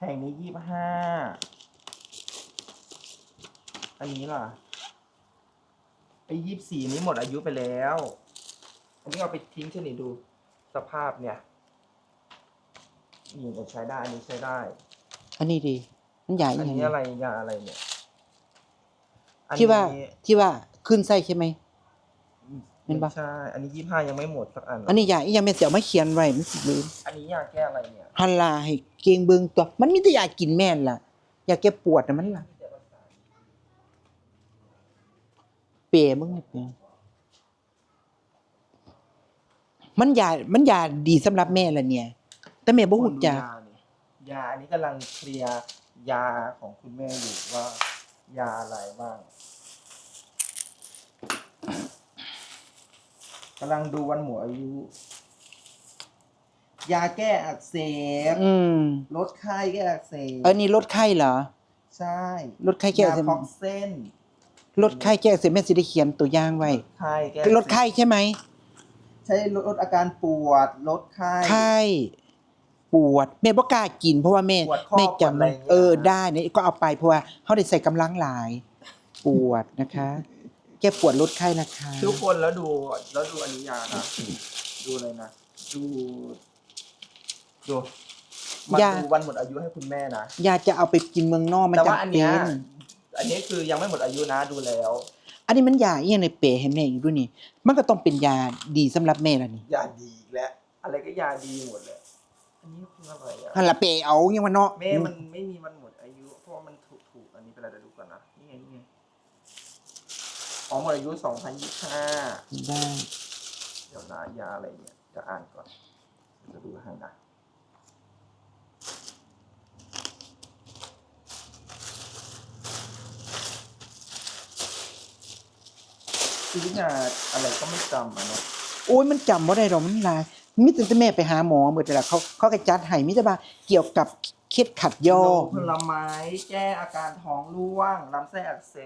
แห่งนี้ยี่ห้า อันนี้ล่ะไอ้ยี่สี่นี้หมดอายุไปแล้ว อันนี้เอาไปทิ้งเฉยๆดูสภาพเนี่ยนี่ใช้ได้ อันนี้ใช้ได้ อันนี้ดี มันใหญ่อันอย่างนี้นี้อะไรยาอะไรเนี่ยอันที่ว่านี้ที่ว่าขึ้นไส้ใช่ไหม เห็นปะไม่ใช่ อันนี้ยี่ห้ายังไม่หมดสักอัน อันนี้ใหญ่อีหยังแม่นสิเอามาเขียนไว้มันสิลืมอันนี้ยาแก้อะไรเนี่ยฮันลาให้เกงเบิงตัว มันมีแต่ยากินแม่นล่ะยาแก้ปวดน่ะมันล่ะ เปรมึงนี่เปรมันยามันยาดีสำหรับแม่ละเนี่ย แต่แม่บ่ฮู้จักยาเนี่ยยาอันนี้กำลังเคลียร์ยาของคุณแม่อยู่ว่า ยาอะไรบ้าง กำลังดูวันหมดอายุ ยาแก้อักเสบอืมลดไข้แก้อักเสบอันนี้ลดไข้เหรอใช่ลดไข้แก้อักเสบยาพ็อกเส้นลดไข้แก้อักเสบแม่สิได้เขียนตัวอย่างไว้ไข้แก้อักเสบลดไข้ใช่ไหมใช้ลดอาการปวดลดไข้ ไข้ปวดแม่บ่กล้ากินเพราะว่าแม่ปวดข้อแม่ปวดจำอะไรอย่างเงี้ย เออได้เนี่ยก็เอาไปเพราะว่าเขาได้ใส่กำลังหลาย ปวดนะคะ แก้ปวดลดไข้นะคะทุกคนแล้วดูแล้วดูอันนี้ยานะ ดูเลยนะ ดู ดูมาดูวันหมดอายุให้คุณแม่นะยาจะเอาไปกินเมืองนอกมันแต่ว่าจำอันเป็เนี้ยนอันนี้คือยังไม่หมดอายุนะดูแล้ว อันนี้มันยาเอียงในเปรให้แม่อยู่ด้วยนี่ มันก็ต้องเป็นยาดีสำหรับแม่ล่ะนี่ยาดีอีกแล้วอะไรก็ยาดีหมดเลยอันนี้คืออะไรอะหันละเปรเอายังว่าเนาะแม่มันไม่มีวันหม อ๋อหมดอายุสองพันยี่ห้าได้เดี๋ยวนะยาอะไรเนี่ยจะอ่านก่อนจะดูให้นะซื้อยาอะไรก็ไม่จำอะเนาะโอ้ยมันจำบ่ได้ดอกมันหลายมิแต่แม่ไปหาหมอเมื่อแต่ละเขาเขาก็จัดให้มิแต่ว่าเกี่ยวกับ เคล็ดขัดยอโรกคผลไม้แก้อาการท้องร่วงลำไส้อักเส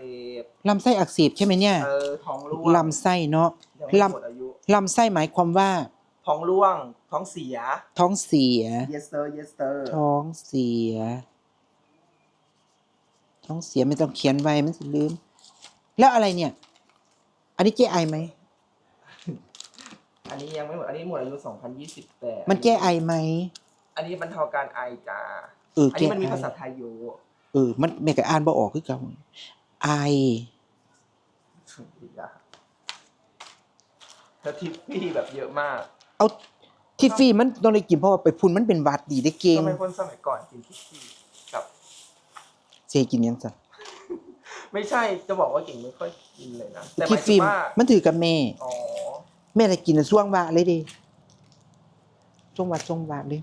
บลำไส้อักเสบใช่ไหมเนี่ยเออท้องร่วงลำไส้เนาะยังไม่ลหมดอายุำลำไส้หมายความว่า ท้องร่วง ท้องเสีย ท้องเสีย yes sir yes sir ท้องเสีย ท้องเสียไม่ต้องเขียนไว้มันสิลืม แล้วอะไรเนี่ย อันนี้แก้ไอไหม อันนี้ยังไม่หมด อันนี้หมดอายุ 2028มันแก้ไอไหม อันนี้บรรเทาการไอจ้า เอออันแก้นี้มันมีไอภาษาไทยอยู่เออ มันแม่ก็อ่านบ่ออกคือกันไอแล้วทิฟฟี่แบบเยอะมากเอาที่ฟรีมันต้องได้กินเพราะว่าไปพุ่นมันเป็นหวัดดีได้เก่งทำไมคนสมัยก่อนกินทิฟฟี่กับเซกินยังซะไม่ใช่จะบอกว่าเก่งไม่ค่อยกินเลยนะแต่หที่มายฟรีถึงว่ามันถือกับแม่ อ๋อแม่ได้กินน่ะช่วงวะเลยเดิช่วงวะช่วงวะเลย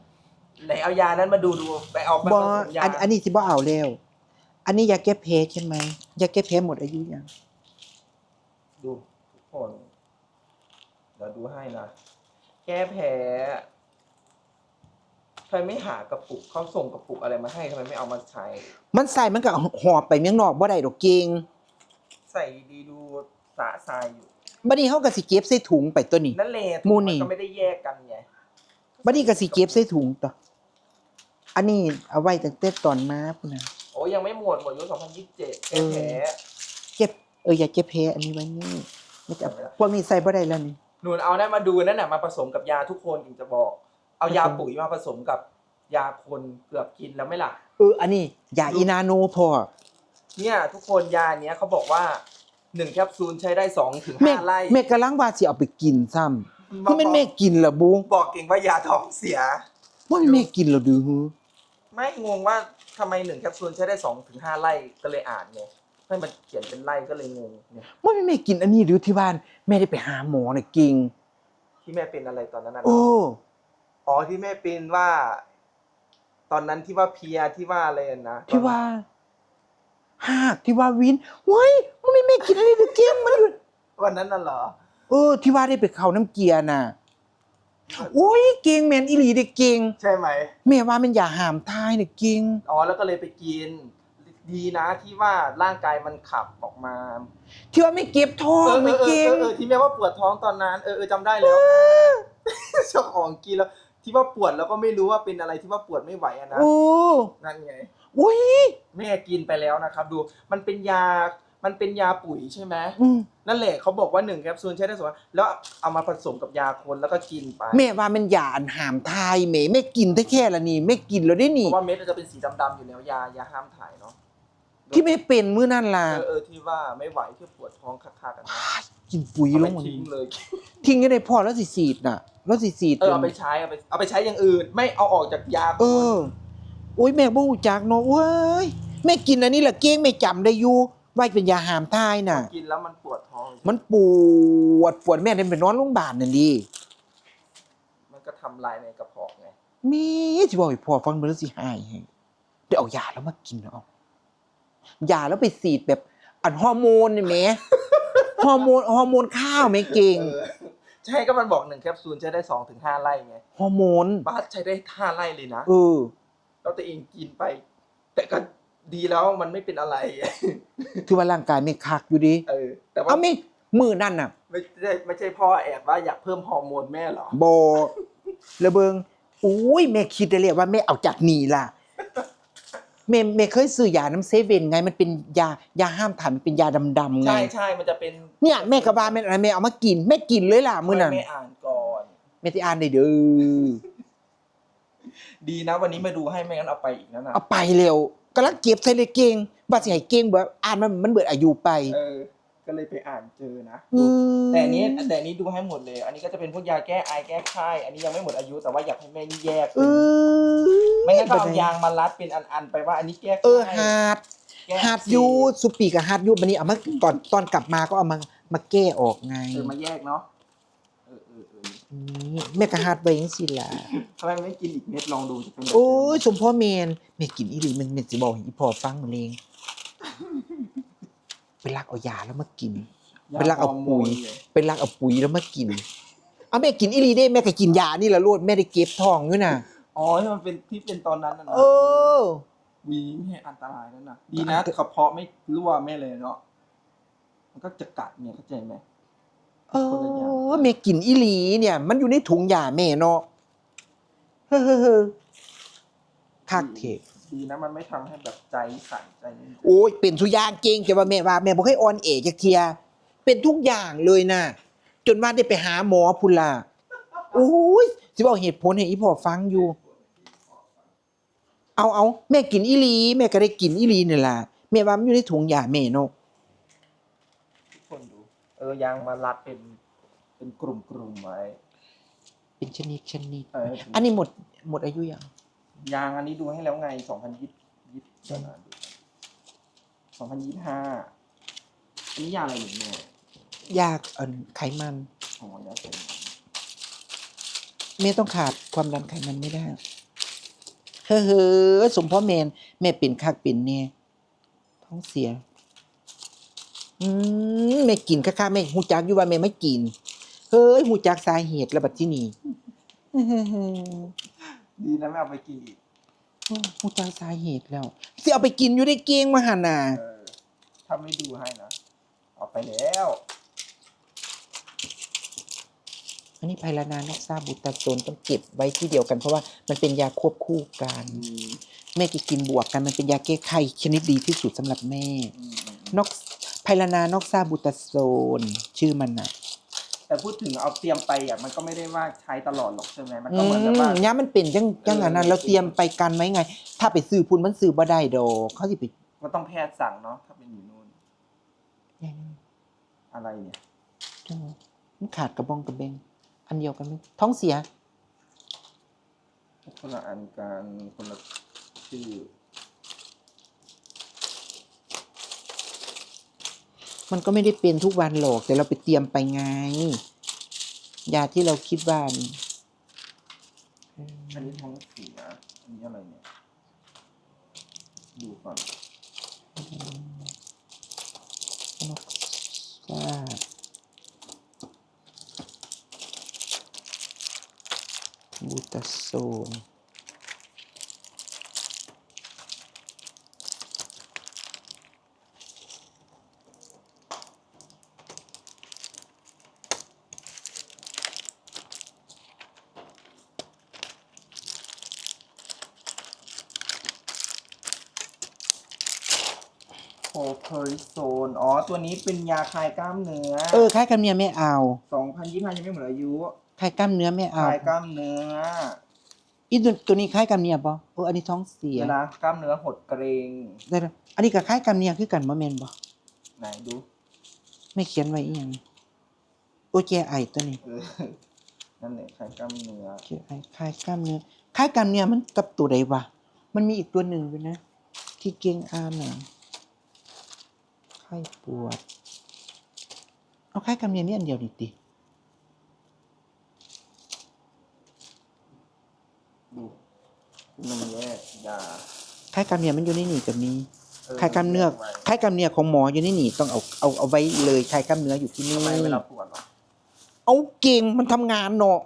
ไหนเอายานั้นมาดูดูไปเอาไปบ่ผสมยาอันอันนี้สิบ่เอาแล้ว อันนี้ยาแก้แพ้ใช่ไหมยาแก้แพ้หมดอายุยังดูทุกคนเดี๋ยวดูให้นะแก้แพ้ทำไมไม่หากระปุกเขาส่งกระปุกอะไรมาให้ทำไมไม่เอามาใช้ มันใส่มันก็หอบไปเมืองนอกบ่ได้ดอกเก่งใส่ดีๆดูสะทรายอยู่ บัดนี้เฮาก็สิเก็บใส่ถุงไปตัวนี้ นั่นแหละหมู่นี่ ก็ไม่ได้แยกกันไง บัดนี้ก็สิเก็บใส่ถุงต่อ อันนี้เอาไว้ตั้งแต่ตอนมาพุ่นน่ะ โอ้ยังไม่หมดหมดอายุ2027เอแก้อแพ้เก็บเอออย่าเก็บแพ้อันนี้ไว้นี่มันจะพวกนี้ใส่บ่ได้แล้วนี่ หนูเอานั่นมาดูนั่นน่ะมาผสมกับยาทุกคนถึงจะบอก เอายาผสมปุ๋ยมาผสมกับยาคนเกือบกินแล้วไหม่ล่ะ เออ อันนี้ยาอีนาโนพอ เนี่ยทุกคนยาเนี้ยเขาบอกว่าหนึ่งแคปซูลใช้ได้สองถึงแม่ห้าไร่แม่กำลังว่าสิเอาไปกินซ้ำ คือแม่นแม่กินล่ะบุบอกเก่งว่ายาท้องเสียบ่แม่กินแล้วดื้อหือไม่งงว่าทำไมหนึ่งแคปซูลใช้ได้สองถึงห้าไร่ก็เลยอ่านไงให้มันเขียนเป็นไร่ก็เลยงงเนี่ยบ่แม่แม่กินอันนี้หรือที่บ้านแม่ได้ไปหาหมอน่ะเก่งที่แม่เป็นอะไรตอนนั้นน่ะโอ้อ๋อที่แม่เป็นว่า ตอนนั้นที่ว่าเพลียที่ว่าอะไรนะที่ว่าหากที่ว่าวินเว้ยมันไม่แม่กินอันนี้หรือเก่งมันอยู่วันนั้นน่ะเหรอ เออ ที่ว่าได้ไปเข้าน้ำเกียร์น่ะโอ้ยเก่งแม่นอีหลีเด้เก่งใช่ไหมแม่ว่ามันอย่าหามทายน่ะเก่งอ๋อแล้วก็เลยไปกิน ดีนะที่ว่าร่างกายมันขับออกมาที่ว่าไม่เก็บท้อเองอเอไม่อเออเก่งเออที่แม่ว่าปวดท้องตอนนั้นเออเออจำได้แล้วเจ้าของกินแล้ว ที่ว่าปวดแล้วก็ไม่รู้ว่าเป็นอะไรที่ว่าปวดไม่ไหวอะนะโอ้นั่นไงอุ้ยแม่กินไปแล้วนะครับ ดูมันเป็นยา มันเป็นยาปุ๋ยใช่ไหมอืมนั่นแหละเขาบอกว่าหนึ่งแคปซูลใช้ได้สองวันแล้วเอามาผสมกับยาคนแล้วก็กินไปแม่ว่ามันหยาอันหามทายแม่แม่กินได้แค่ละนี่แม่กินแล้วได้เพนี่ ราะว่าเม็ดมันจะเป็นสีดำๆอยู่แล้วยายาห้ามถ่ายเนาะที่ไม่เป็นมื้อนั่นล่ะเออเออที่ว่าไม่ไหวที่ปวดท้องคักๆกันนะกินปุ๋ยเอาลไปงมาทิ้งเลย ทิ้งให้ได้พอแล้วสิสีดน่ะ แล้วสิสีดเออเอาไปใช้เอาไปเอาไปใช้อย่างอื่น ไม่เอาออกจากยาเออ โอ้ยแม่บ่ฮู้จักเนาะเว้ยแม่กินอันนี้ละเก้งแม่จำได้อยู่ ว่าเป็นยาหามทายน่ะ กินแล้วมันปวดท้อง มันปวดปวดแม่ได้ไปนอนโรงพยาบาลนั่นดิมันก็ทำลายในกระเพาะไงแม่สิบอกให้พ่อฟังมันแล้วสิหายให้เดี๋ยวเอายาแล้วมากินเอายาแล้วไปสีดแบบอันฮอร์โมนนี่แหม่ฮอร์โมนฮอร์โมนข้าวแม่เก่งเออใช่ก็มันบอกหนึ่งแคปซูลใช้ได้สองถึงห้าไร่ไงฮอร์โมนบ้านใช้ได้ห้าไร่เลยนะ เออ แล้วตัวเองกินไป แต่ก็ ดีแล้วมันไม่เป็นอะไรถือว่าร่างกายไม่คักอยู่ดิเออ แต่ว่าเอาไม่มือนั่นน่ะ ไม่ใช่ไม่ใช่พ่อแอบว่าอยากเพิ่มฮอร์โมนแม่เหรอโบระเบิงอุ้ยแม่คิดได้เลยว่าแม่เอาจากนี่ล่ะแม่แม่เคยซื้อยาน้ำเซเว่นไง มันเป็นยายาห้ามถ่ายมันเป็นยาดำๆไงใช่ใช่มันจะเป็นเนี่ยแม่กะบาแม่อะไรแม่เอามากินแม่กินเลยล่ะมื้อนั้นไม่อ่านก่อนแม่ที่อ่านได้เด้อดีนะวันนี้มาดูให้ไม่งั้นเอาไปอีกนั่นนะเอาไปเร็ว กำลังเก็บใส่เลยเก่งว่าสิให้เก่งบ่อ่านมันมันเบิดอายุไป เออ ก็เลยไปอ่านเจอนะ อืม แต่อันนี้แต่อันนี้ดูให้หมดเลย อันนี้ก็จะเป็นพวกยาแก้ไอแก้ไข้อันนี้ยังไม่หมดอายุแต่ว่าอยากให้แม่นี่แยกเออไม่งั้นก็เอายางมารัดเป็นอันๆไปว่าอันนี้แก้ไข้เออฮาดแก้ฮาดยูสุปีกับฮาดยูบันนี้เอามาตอนตอนกลับมาก็เอามามาแก้ออกไง เออมาแยกเนาะเออเออเออ นี่แม่ก็ฮาดไว้จังซี่ล่ะทำไมไม่กินอีกเม็ดลองดูจะเป็นแบบโอ้ยสมพ่อแมนแม่กินอีหลีมันแม่สิบอกให้อีพ่อฟังมันเองไปลักเอายาแล้วมากินยาไปรักเอาปุ๋ย ฮร์โมนเลยไปลักเอาปุ๋ยแล้วมากิน เอาแม่กินอีหลีได้แม่ก็กินยานี่ละโลดแม่ได้เก็บท้องอยู่น่ะ อ๋อที่มันเป็นที่เป็นตอนนั้นน่ะนะเออ วีไม่ให้อันตรายนั่นนะดีนะกระเพาะไม่รั่วไม่เลยเนาะมันก็จะกัดเนี่ยเข้าใจไหม เออแม่กินอีหลีเนี่ย มันอยู่ในถุงยาแม่เนาะเฮ้อเฮ้อเฮ้อคักเทดีนะมันไม่ทำให้แบบใจสั่นใจนี่โอ้ยเป็นทุกอย่างเก่งแต่ว่าแม่ว่าแม่บ่เคยออนเอจักเทีย เป็นทุกอย่างเลยน่ะจนว่าได้ไปหาหมอพุ่นล่ะโอ้ยสิบอกเหตุผลให้อีพ่อฟังอยู่ เอาเอาแม่กินอีหลี แม่ก็ได้กินอีหลีนี่ล่ะแม่ว่ามันอยู่ในถุงยาแม่เนาะทุกคนดูเออยางมารัดเป็นเป็นกลุ่มกลุ่มๆไว้เป็นชนิดชนิดเอออันนี้หมดหมดอายุยังยางอันนี้ดูให้แล้วไงสองพันยี่ยี่สองพันยี่ห้าอันนี้ยาอะไรหนึ่งเนี่ยยากเอันไขมันอ๋อยาเสริมแม่ต้องขาดความดันไขมันไม่ได้ เฮ้อเฮ้อสมพ่อแมนแม่เป็นคักเป็นแน่ท้องเสีย อืม แม่กินค่าๆแม่หูจักอยู่ว่าแม่ไม่กิน เฮ้ยหูจักสาเหตุแล้วบัดที่นี่ดีนะไม่เอาไปกินอีกหูจักสาเหตุแล้วสิเอาไปกินอยู่ได้เก่งมาหันน่ะเออถ้าไม่ดูให้นะเอาไปแล้ว อันนี้ไพลานานอกซาบูตาโซนต้องเก็บไว้ที่เดียวกัน เพราะว่ามันเป็นยาควบคู่กันแม่จะกินบวกกันมันเป็นยาแก้ไขชนิดดีที่สุดสำหรับแม่ นอก ไพลานานอกซาบูตาโซน ชื่อมันน่ะแต่พูดถึงเอาเตรียมไปอะมันก็ไม่ได้ว่าใช้ตลอดหรอกใช่ไหมมันอืก็เหมือนกับว่ามยามันเป็นจังจังอันนั้นเออเราเตรียมไปกันไว้ไง ถ้าไปซื้อพุ่นมันซื้อบ่ได้ดอกเขาสิไปก็ต้องแพทย์สั่งเนาะถ้าเป็นอยู่นู่นอะไรเนี่ยจังมันขาดกระบองกระเบงอันเดียวกันไหมท้องเสียคนละอันกันคนละชื่อ มันก็ไม่ได้เป็นทุกวันหรอก แต่เราไปเตรียมไปไง ยาที่เราคิดว่านี่อันนี้ท้องเสียอันนี้อะไรเนี่ย ดูก่อนนอกซาบูตาโซน เพอริโซนอ๋อ ตัวนี้เป็นยาคลายกล้ามเนื้อเออคล้ายกล้ามเนื้อไม่เอาสองพันยี่ห้ายังไม่หมดอายุคล้ายกล้ามเนื้อไม่คเอาลายกล้ามเนื้อ อีตัวตัวนี้คล้ายกล้ามเนื้อบ่เอออันนี้ท้องเสียเดี๋ยวนะกล้ามเนื้อหดเกรงได้ละอันนี้ก็คล้ายกล้ามเนื้อคือกันบ่แม่นบ่ไหนดู ไม่เขียนไว้อีหยังโอ้แกไอตัวนี้เออ นั่นแหละคลายกล้ามเนื้อแกไอคล้ายกล้ามเนื้อคล้ายกล้ามเนื้อมันกับตัวใดวะมันมีอีกตัวหนึ่งด้วยนะที่เก่งอ่านน่ะ คล้ายปวด เอาคล้ายกล้ามเนื้อนี่อันเดียวนี่ติดูหนึ่งแยกยาคล้ายกล้ามเนื้อมันอยู่ในนี่ก็มีเออคล้ายกล้ามเนื้อแยไว้คล้ายกล้ามเนื้อของหมออยู่ในนี่ต้องเอาเอาเอาไว้เลยคล้ายกล้ามเนื้ออยู่ที่นี่ทำไมเวลาปวดเหรอเอาเก่งมันทำงานเนาะ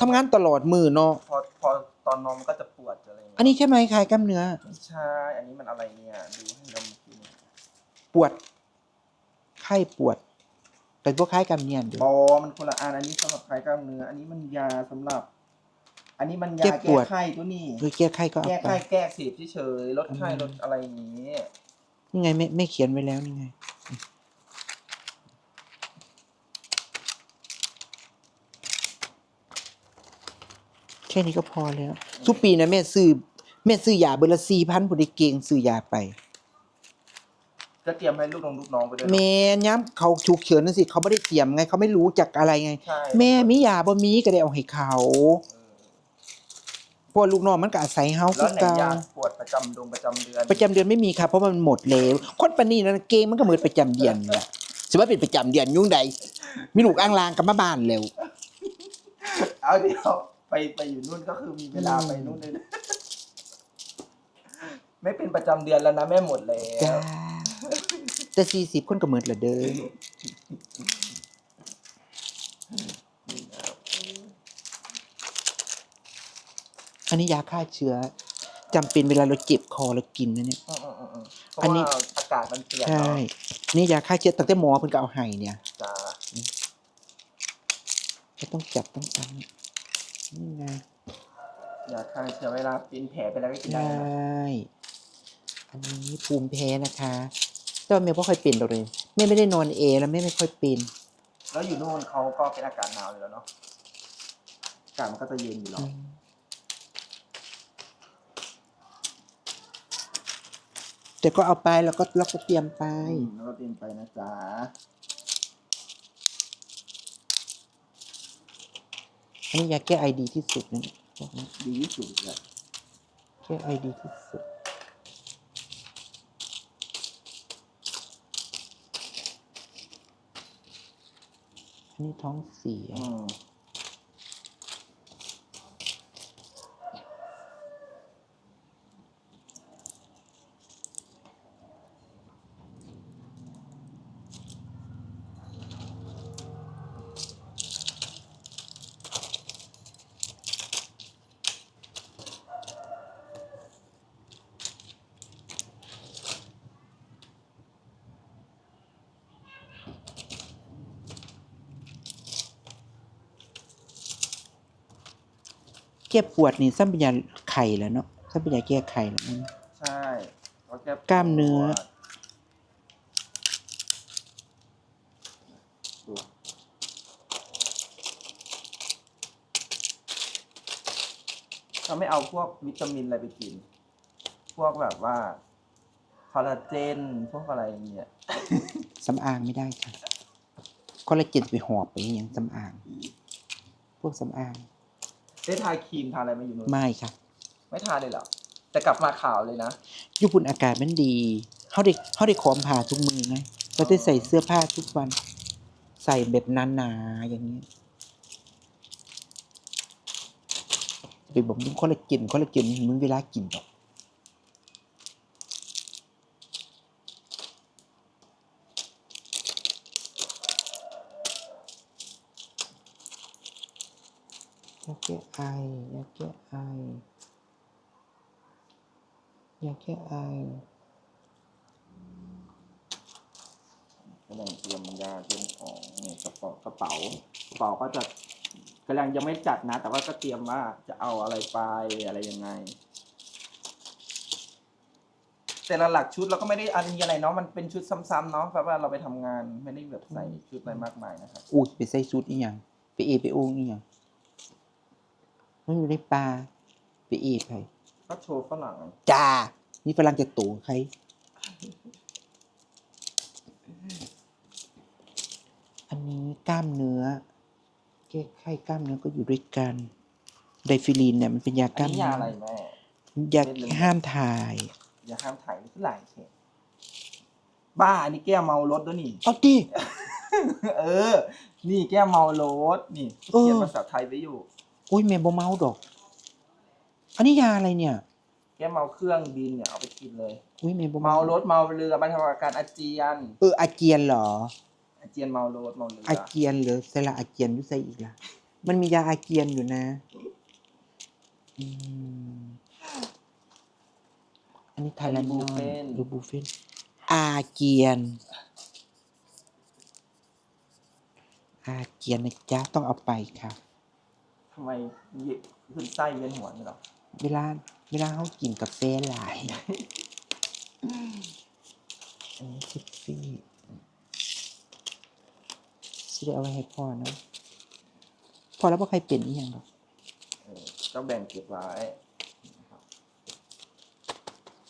ทำงานตลอดมือเนาะพอพอตอนนอนมันก็จะปวดจะอะไรอย่างเงี้ยอันนี้ใช่ไหมคล้ายกล้ามเนื้อ ไม่ใช่ อันนี้มันอะไรเนี่ย ดูให้ดมกินปวดไข้ปวด เป็นพวกคล้ายกล้ามเนื้อเดี๋ยวบอมันคนละอันอันนี้สำหรับคลายกล้ามเนื้อ อันนี้มันยาสำหรับ อันนี้มันยาเจ็บปแก้วด ไข้ตัวนี้หรือแก้ไข้ก็เอาแก้ไป ไข้แก้อักเสียบเฉยๆลดไข้อืม ลดอะไรอย่างนี้ นี่ไงไม่ไม่เขียนไว้แล้วนี่ไง แค่นี้ก็พอแล้ว ทุกปีนะแม่ซื้อแม่ซื้อยาเบอร์ละสี่พันผู้ใดเก่งซื้อยาไป จะเตรียมให้ลูกน้องลูกน้องไปด้วยแม่ย้ำเขาฉุกเฉินนั่นสิเขาไม่ได้เตรียมไงเขาไม่รู้จักอะไรไง ใช่แม่มียาบ่มีก็ได้เอาให้เขาเออเพราะว่าลูกน้องมันก็อาศัยเฮาแล้คืวอไหนเก่ายาปวดประจำดงประจำเดือนประจำเดือนไม่มีครับเพราะมันหมดแล้วคนปานนี้นะเก่งมันก็เหมือนประจำเดือนแหละสิว่าเป็นประจำเดือนยุ่งใดมีลูกอ้างลางกลับมาบ้านแล้ว เอาเดี๋ยวไปไปอยู่นู่นก็คือมีเวลาไปนู่นเลยนะไม่เป็นประจำเดือนแล้วนะแม่หมดแล้จ้าว แต่สี่สิบคนก็เหมือนละเด้ออันนี้ยาฆ่าเชื้อจำเป็นเวลาเราเจ็บคอเรากินนะเนี่ยอืมอืมอืมอืมเพอันราะนี้ว่าอากาศมันเปลี่ยนใช่ เนาะนี่ยาฆ่าเชื้อตั้งแต่หมอเพิ่นก็เอาให้เนี่ยจ้าไม่ต้องจับต้องตั้งนี่ไงยาฆ่าเชื้อเวลาเป็นแผลไปแล้วก็กินใชได้นะ่อันนี้ภูมิแพ้นะคะ แต่ว่าแม่ไม่ค่อยเป็นหรอกเลยแม่ไม่ได้นอนเอแล้วแม่ไม่ค่อยเป็นแล้วอยู่นู่นเขาก็เป็นอากาศหนาวอยู่แล้วเนาะอากาศมันก็จะเย็นอยู่แล้วแต่ก็เอาไปแล้วก็แล้วก็เตรียมไปอืมแล้วก็เตรียมไปนะจ๊ะอันนี้ยาแก้ไอดีที่สุดนะบอกนะดีที่สุดเลยแก้ไอดีที่สุด นี่ท้องเสีย ก้ปวดนี่ซ้ำเป็นยาไข่แล้วเนาะซ้ำเป็นยาแก้ไข่แล้วนะใช่ก็แก้กล้ามเนื้อปวดดูเราไม่เอาพวกวิตามินอะไรไปกิน พวกแบบว่าคอลลาเจนพวกอะไรอย่างเงี้ย สำอางไม่ได้ค่ะคอลลาเจนไปหอบไปอหย่างสำอาง พวกสำอาง ได้ทาครีมทาอะไรมาอยู่นู่นไม่ค่ะ ไม่ทาเลยเหรอแต่กลับมาขาวเลยนะญี่ปุ่นอากาศมันดีเขาได้เขาได้ขอมผ่าทุกมือไงเราได้ใส่เสื้อผ้าทุกวัน ใส่แบบหนาๆอย่างนี้ไปบอกมึงคอลลาเจนคอลลาเจนมึงเวลากินหรอก ยาแก้ไอยาแก้ไอยาแก้ไอกำลังเตรียมยาเตรียมของเนี่ยกระเป๋ากระเป๋ากระเป๋าก็จะกำลังยังไม่จัดนะ แต่ว่าก็เตรียมว่าจะเอาอะไรไปอะไรยังไง แต่ละหลักชุดเราก็ไม่ได้อันนี้อะไรเนาะมันเป็นชุดซ้ำๆเนาะเพราะว่าเราไปทำงานไม่ได้แบบใส่ชุดอะไรมากมายนะครับ อุ้ยไปใส่สูตรอีหยังไปเอไปโองอีหยัง มันอยู่ในป่าไปเอไผก็โชว์ฝรั่งจ้านี่ฝรั่งจะโตใครอันนี้กล้ามเนื้อแก้ไข้กล้ามเนื้อก็อยู่ด้วยกัน ไดฟิลีนเนี่ยมันเป็นยากอัล้านมนี้เนื้ยาออะไรแม่ยาเม็ดเหลืองห้ามถ่ายอย่าห้ามถ่ายนี่คือหลายเขตบ้าอันนี้แก้วเมารถด้วยนี่เอาดิเออ นี่แก้วเมารถนี่เออเขียนภาษาไทยไว้อยู่ อุ้ยเมย์บ่เมาดอก อันนี้ยาอะไรเนี่ย แก้วเมาเครื่องบินเนี่ยเอาไปกินเลย อุ้ยเมย์บ่เมารถเมาเรือบรรเทาอาการอาเจียน เอออาเจียนเหรอ อาเจียนเมารถเมาเรืออาเจียนเหรือเซละอาเจียนอยุ่ใส่อีกล่ะ มันมียาอาเจียนอยู่นะอืมอันนี้ไทยแลนด์นอนหรือบูเฟนอาเจียน อาเจียนนะจ๊ะต้องเอาไปค่ะทำไมเยขึ้นไส้เวียนหัวนี่หรอเวลาเวลาเขากินกาแฟหลายอันนี้ซิฟี่สิได้เอาไว้ให้พ่อเนอะพอแล้วพ่อใครเป็นอีหยังหรอกเออก็แบ่งเก็บไว้นะครับ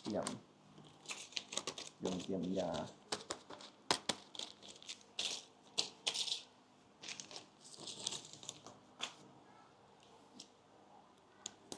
เตรียมเตรียมเตรียมยา